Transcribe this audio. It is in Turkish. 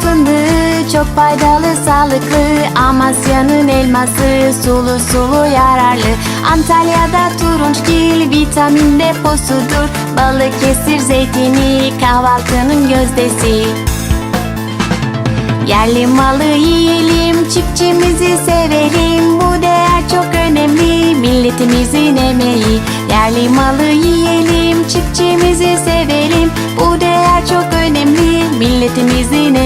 fındığı çok faydalı sağlıklı. Amasya'nın elması sulu sulu yararlı. Antalya'da turunçgil vitamin deposudur. Balıkesir zeytini kahvaltının gözdesi. Yerli malı yiyelim, çiftçimizi sevelim. Bu değer çok önemli, milletimizin emeği Yerli malı yiyelim, çiftçimizi sevelim. Bu değer çok önemli, milletimizin emeği